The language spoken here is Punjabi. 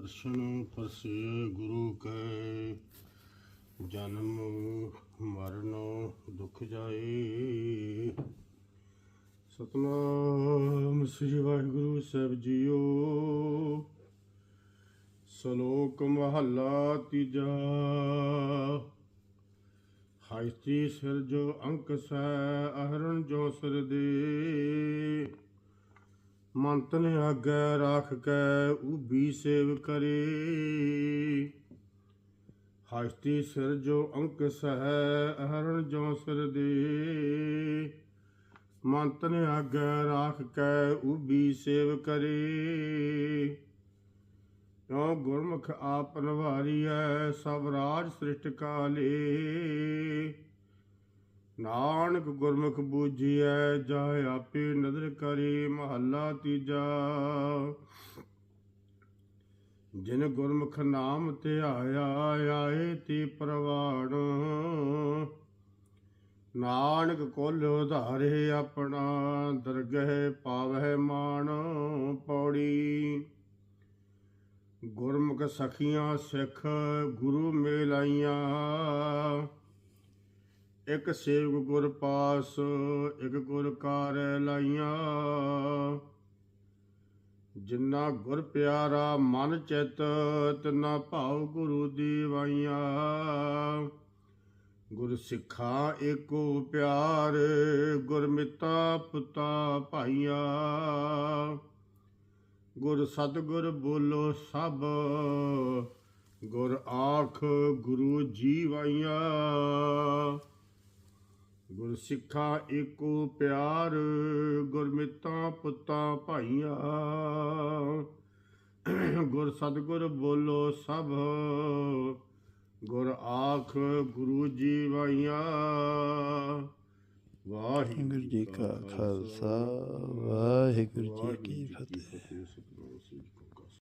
ਦਰਸ਼ਨ ਪਰਸੇ ਗੁਰੂ ਕੈ, ਜਨਮ ਮਰਨ ਦੁਖ ਜਾਏ। ਸਤਨਾਮ ਸ੍ਰੀ ਵਾਹਿਗੁਰੂ ਸਾਹਿਬ ਜੀਓ, ਸ਼ਲੋਕ ਮਹੱਲਾ ਤੀਜਾ। ਹਾਇਤੀ ਸਿਰ ਜੋ ਅੰਕ ਸੈ ਅਹਰਣ ਜੋ ਸਿਰ ਦੇ। ਮੰਤ ਨੇ ਆਗੈ ਰਾਖ ਕੈ ਉਬੀ ਸੇਵ ਕਰੇ। ਹਸਤੀ ਸਿਰ ਜੋ ਅੰਕ ਸਹਿ ਅਹਰਣ ਜੋ ਸਿਰ ਦੇ। ਮੰਤ ਨੇ ਆਗੈ ਰਾਖ ਕੈ ਉਬੀ ਸੇਵ ਕਰੇ। ਕਿਉ ਗੁਰਮੁਖ ਆਪ ਨਵਾਰੀਐ ਸਭ ਰਾਜ ਸ੍ਰਿਸ਼ਟ ਕਾਲੇ। ਨਾਨਕ ਗੁਰਮੁਖ ਬੂਝੀਐ ਜਾ ਆਪੇ ਨਦਰ ਕਰੇ ਮਹੱਲਾ ਤੀਜਾ। ਜਿਨ ਗੁਰਮੁਖ ਨਾਮ ਧਿਆਇਆ ਆਏ ਤੀ ਪ੍ਰਵਾਣ। ਨਾਨਕ ਕੋਲ ਉਧਾਰੇ ਆਪਣਾ, ਦਰਗਹਿ ਪਾਵਹਿ ਮਾਣ ਪੌੜੀ। ਗੁਰਮੁਖ ਸਖੀਆਂ ਸਿੱਖ ਗੁਰੂ ਮੇਲਾਈਆਂ। ਇਕ ਸੇਵਕ ਗੁਰ ਪਾਸ, ਇਕ ਗੁਰ ਕਾਰ ਲਾਈਆਂ। ਜਿੰਨਾ ਗੁਰ ਪਿਆਰਾ ਮਨ ਚਿਤ, ਤਿਨਾ ਭਾਉ ਗੁਰੂ ਦੀਵਾਈਆਂ। ਗੁਰ ਸਿੱਖਾ ਏਕੋ ਪਿਆਰ, ਗੁਰ ਮਿੱਤਾ ਪੁੱਤਾ ਭਾਈਆਂ। ਗੁਰ ਸਤਿਗੁਰ ਬੋਲੋ ਸਭ, ਗੁਰ ਆਖ ਗੁਰੂ ਜੀਵਾਈਆਂ ਗੁਰ ਸਿੱਖਾ ਏਕੋ ਪਿਆਰ ਗੁਰਮਿਤਾਂ ਪੁੱਤਾਂ ਭਾਈਆਂ। ਗੁਰ ਸਤਿਗੁਰ ਬੋਲੋ ਸਭ ਗੁਰ ਆਖ ਗੁਰੂ ਜੀਵਾਈਆਂ ਵਾਹਿਗੁਰੂ ਵਾਹਿਗੁਰੂ ਜੀ ਕਾ ਖਾਲਸਾ ਵਾਹਿਗੁਰੂ ਜੀ ਕੀ ਫਤਿਹ।